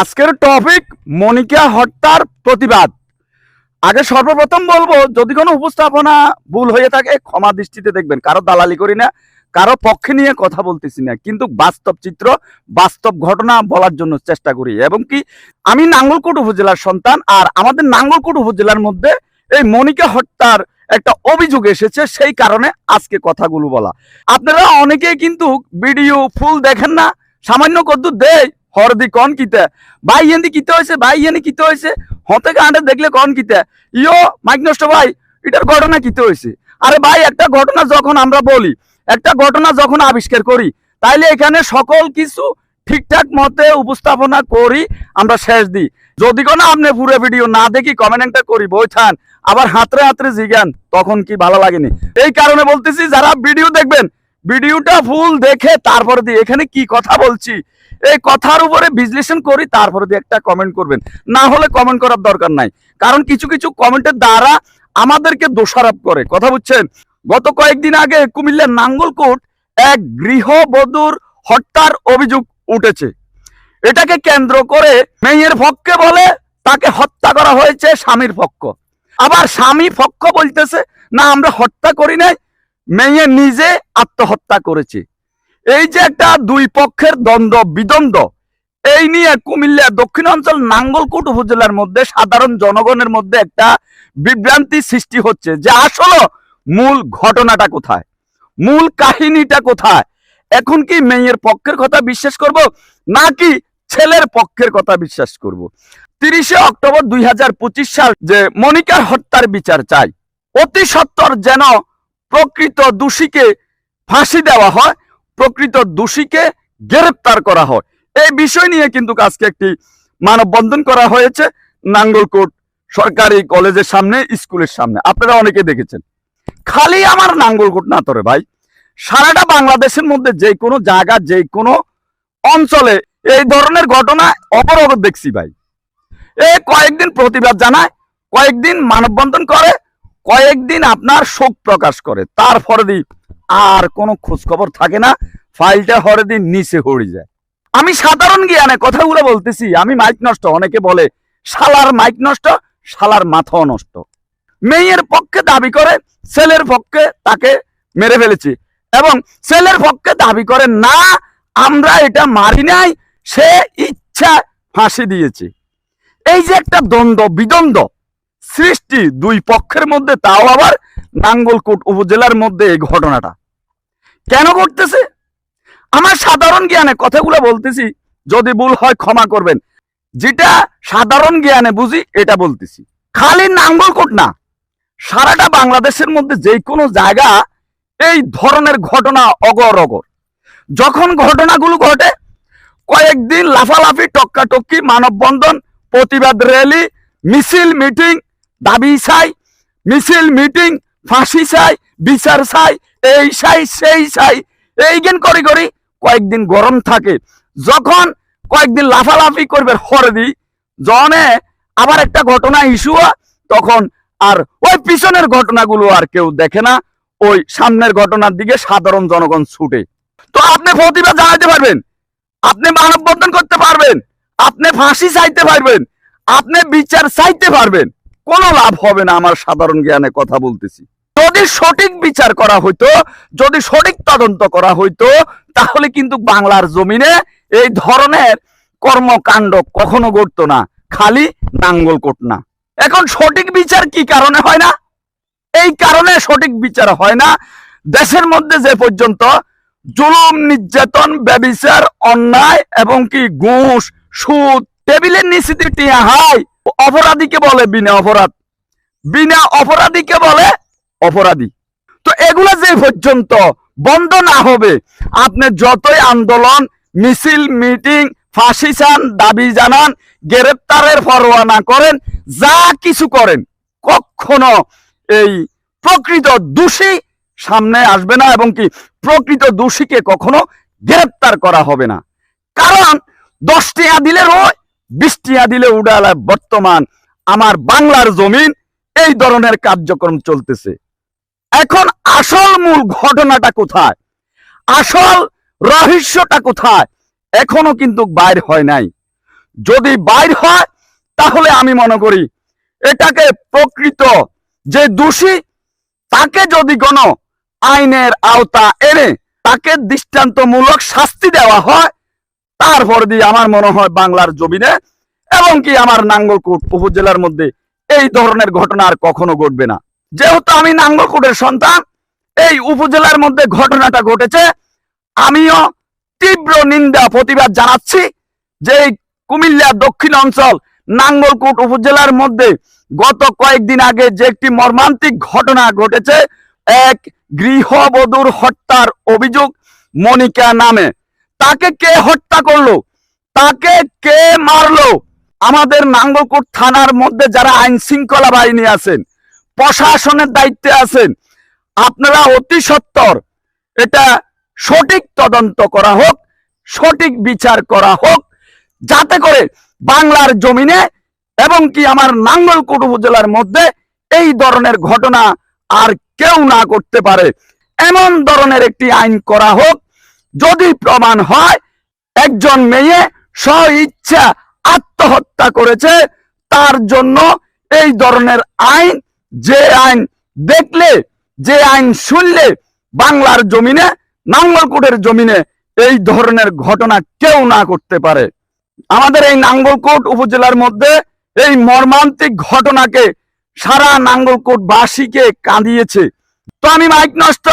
আজকের টপিক মনিকা হত্যার প্রতিবাদ। আগে সর্বপ্রথম বলব, যদি কোনো উপস্থাপনা ভুল হয়ে থাকে, ক্ষমা দৃষ্টিতে দেখবেন। কারও দালালি করি না, কারও পক্ষে নিয়ে কথা বলতেছি না। কিন্তু বাস্তব চিত্র, বাস্তব ঘটনা বলার জন্য চেষ্টা করি। এবং কি, আমি নাঙ্গলকোট উপজেলার সন্তান, আর আমাদের নাঙ্গলকোট উপজেলার মধ্যে এই মনিকা হত্যার একটা অভিযোগ এসেছে, সেই কারণে আজকে কথাগুলো বলা। আপনারা অনেকেই কিন্তু ভিডিও ফুল দেখেন না, সামান্য কদ্দু দেয় হরদি কন কিতে? ভাই ইয়েন্দি কিতে হয়েছে ভাই ইয়েনি কিতে হয়েছে হতে কাঁটে দেখলে কন কিতে? ইয়ো, মাইক নষ্ট ভাই, এটার ঘটনা কিতে হয়েছে আরে ভাই, একটা ঘটনা যখন আমরা বলি, একটা ঘটনা যখন আবিষ্কার করি, তাইলে এখানে সকল কিছু ঠিকঠাক মতে উপস্থাপনা করি আমরা শেষ দিই। যদি কোনো আপনি পুরো ভিডিও না দেখি কমেন্টটা করি বইথান আবার হাতরে হাতরে জিগান, তখন কি ভালো লাগেনি? এই কারণে বলতেছি, যারা ভিডিও দেখবেন, ভিডিওটা ফুল দেখে তারপরে দিয়ে, এখানে কি কথা বলছি? এই কথার উপরে বিশ্লেষণ করি, তারপরে দিয়ে একটা কমেন্ট করবেন। না হলে কমেন্ট করার দরকার নাই। কারণ কিছু কিছু কমেন্টের দ্বারা আমাদেরকে দোষারোপ করে। কথা বুঝছেন? গত কয়েকদিন আগে কুমিল্লার নাঙ্গলকোট এক গৃহবধূর হত্যার অভিযোগ উঠেছে। এটাকে কেন্দ্র করে মেয়ের পক্ষে বলে তাকে হত্যা করা হয়েছে স্বামীর পক্ষ। আবার স্বামী পক্ষ বলতেছে, না, আমরা হত্যা করি নাই, মেয়ে নিজে আত্মহত্যা করেছে। এই যে একটা দুই পক্ষের দ্বন্দ্ব, বিদ্বন্দ্ব, এই নিয়ে কুমিল্লা দক্ষিণাঞ্চল নাঙ্গলকোট উপজেলার মধ্যে সাধারণ জনগণের মধ্যে একটা বিভ্রান্তি সৃষ্টি হচ্ছে যে আসলে মূল ঘটনাটা কোথায়? মূল কাহিনীটা কোথায়? এখন কি মেয়ের পক্ষের কথা বিশ্বাস করব, নাকি ছেলের পক্ষের কথা বিশ্বাস করব? তিরিশে অক্টোবর দুই হাজার পঁচিশ সাল যে মনিকার হত্যার বিচার চাই, অতি সত্বর যেন প্রকৃত দোষীকে ফাঁসি দেওয়া হয় প্রকৃত দোষীকে গ্রেপ্তার করা হয়। এই বিষয় নিয়ে কিন্তু আজকে একটি মানববন্ধন করা হয়েছে নাঙ্গলকোট সরকারি কলেজের সামনে, স্কুলের সামনে। আপনারা অনেকে দেখেছেন। খালি আমার নাঙ্গলকোট না তোরে ভাই। সারাটা বাংলাদেশের মধ্যে যে কোনো জায়গা, যে কোনো অঞ্চলে এই ধরনের ঘটনা অপরগত দেখছি ভাই। এ কয়েকদিন প্রতিবাদ জানায়, কয়েকদিন মানববন্ধন করে, কয়েকদিন আপনার শোক প্রকাশ করে। তারপরে দি আর কোনো খোঁজ খবর থাকে না। ফাইলটা হরে দিন নিচে হয়ে যায়। আমি সাধারণ জ্ঞানে কথাগুলো বলতেছি, আমি মাইক নষ্ট, অনেকে বলে, শালার মাইক নষ্ট, শালার মাথাও নষ্ট। মেয়ের পক্ষে দাবি করে, ছেলের পক্ষে তাকে মেরে ফেলেছি। এবং ছেলের পক্ষে দাবি করে, না, আমরা এটা মারি নাই, সে ইচ্ছা ফাঁসি দিয়েছে। এই যে একটা দ্বন্দ্ব, বিদ্বন্দ্ব সৃষ্টি দুই পক্ষের মধ্যে, তাও আবার নাঙ্গলকোট উপজেলার মধ্যে এই ঘটনাটা। কেন ঘটতেছে? আমার সাধারণ জ্ঞানে কথাগুলো বলতেছি, যদি ভুল হয় ক্ষমা করবেন। যেটা সাধারণ জ্ঞানে বুঝি, এটা বলতেছি। খালি নাঙ্গলকোট না, সারাটা বাংলাদেশের মধ্যে যে কোনো জায়গা এই ধরনের ঘটনা অগর অগর যখন ঘটনাগুলো ঘটে, কয়েকদিন লাফালাফি, টক্কাটক্কি, মানববন্ধন, প্রতিবাদ র্যালি, মিছিল, মিটিং দাবি চাই, মিছিল, মিটিং, ফাঁসি চাই, বিচার চাই, এই চাই, সেই চাই। এই জ্ঞান করি করি কয়েকদিন গরম থাকে। যখন কয়েকদিন লাফালাফি করবে হরদি জনে আবার একটা ঘটনা ইস্যু তখন আর ওই পিছনের ঘটনাগুলো আর কেউ দেখে না, ওই সামনের ঘটনার দিকে সাধারণ জনগণ ছুটে। তো আপনি প্রতিবাদ জানাতে পারবেন, আপনি মানববন্ধন করতে পারবেন, আপনি ফাঁসি চাইতে পারবেন, আপনি বিচার চাইতে পারবেন। কোনো লাভ হবে না আমার সাধারণ জ্ঞানে কথা বলতেছি। যদি সঠিক বিচার করা হইতো, যদি সঠিক তদন্ত করা হইতো, তাহলে কিন্তু বাংলার জমিনে এই ধরনের কর্মকাণ্ড কখনো ঘটতো না, খালি নাঙ্গল কোট না। এখন সঠিক বিচার কি কারণে হয় না? এই কারণে সঠিক বিচার হয় না। দেশের মধ্যে যে পর্যন্ত জুলুম, নির্যাতন, ব্যবিচার, অন্যায় এবং কি ঘুষ, সুদ, টেবিলের নিশ্চিত টিয়া হাই অপরাধীকে বলে বিনা অপরাধ। বিনা অপরাধীকে বলে অপরাধী। তো এগুলো যে পর্যন্ত বন্ধ না হবে, আপনি যতই আন্দোলন, মিছিল, মিটিং ফাঁসি চান দাবি জানান, গ্রেপ্তারের পরোয়ানা করেন, যা কিছু করেন, কখনো এই প্রকৃত দোষী সামনে আসবে না এবং কি প্রকৃত দোষীকে কখনো গ্রেপ্তার করা হবে না। কারণ দশ টিয়া দিলে রয় বিশ টিয়া দিলে উড়ালায় বর্তমান আমার বাংলার জমিন, এই ধরনের কার্যক্রম চলতেছে। এখন আসল মূল ঘটনাটা কোথায়? আসল রহস্যটা কোথায়? এখনও কিন্তু বাইর হয় নাই। যদি বাইর হয়, তাহলে আমি মনে করি এটাকে প্রকৃত যে দোষী, তাকে যদি কোন আইনের আওতা এনে তাকে দৃষ্টান্তমূলক শাস্তি দেওয়া হয় তারপর দিয়ে আমার মনে হয় বাংলার জমিনে এবং কি আমার নাঙ্গলকোট উপজেলার মধ্যে এই ধরনের ঘটনা আর কখনো ঘটবে না। যেহেতু আমি নাঙ্গলকোটের সন্তান, এই উপজেলার মধ্যে ঘটনাটা ঘটেছে। আমিও তীব্র নিন্দা, প্রতিবাদ জানাচ্ছি যে কুমিল্লা দক্ষিণ অঞ্চল নাঙ্গলকোট উপজেলার মধ্যে গত কয়েকদিন আগে যে একটি মর্মান্তিক ঘটনা ঘটেছে, এক গৃহবধূর হত্যার অভিযোগ মনিকা নামে। তাকে কে হত্যা করল? তাকে কে মারলো? আমাদের নাঙ্গলকোট থানার মধ্যে যারা আইন শৃঙ্খলা বাহিনী আছেন, প্রশাসনের দায়িত্বে আছেন, আপনারা অতি সত্বর এটা সঠিক তদন্ত করা হোক, সঠিক বিচার করা হোক, যাতে করে বাংলার জমিনে এবং কি আমার নাঙ্গলকোট উপজেলার মধ্যে এই ধরনের ঘটনা আর কেউ না করতে পারে। এমন ধরনের একটি আইন করা হোক যদি প্রমাণ হয়, একজন মেয়ে স্ব ইচ্ছা আত্মহত্যা করেছে, তার জন্য এই ধরনের আইন, যে আইন দেখলে, যে আইন শুনলে বাংলার জমিনে, নাঙ্গলকোটের জমিনে এই ধরনের ঘটনা কেউ না করতে পারে। আমাদের এই নাঙ্গলকোট উপজেলার মধ্যে এই মর্মান্তিক ঘটনাকে সারা নাঙ্গলকোট বাসীকে কাঁদিয়েছে। তো আমি মাইক নষ্ট,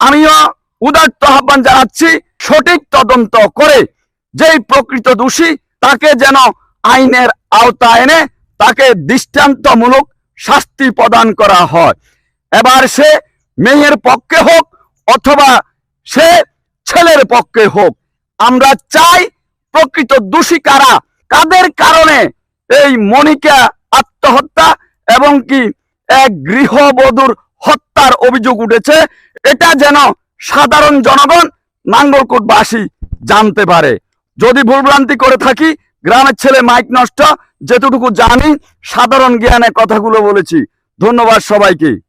আমিও উদার্ত আহ্বান জানাচ্ছি, সঠিক তদন্ত করে যেই প্রকৃত দোষী তাকে যেন আইনের আওতা এনে তাকে দৃষ্টান্তমূলক শাস্তি প্রদান করা হয়। এবার সে মেয়ের পক্ষে হোক অথবা সে ছেলের পক্ষে হোক, আমরা চাই প্রকৃত দোষী কারা, কাদের কারণে এই মনিকা আত্মহত্যা এবং কি এক গৃহবধূর হত্যার অভিযোগ উঠেছে, এটা যেন সাধারণ জনগণ নাঙ্গলকোটবাসী জানতে পারে। যদি ভুলভ্রান্তি করে থাকি, গ্রামের ছেলে মাইক নষ্ট, যেটুকু জানি, সাধারণ জ্ঞানে কথাগুলো বলেছি। ধন্যবাদ সবাইকে।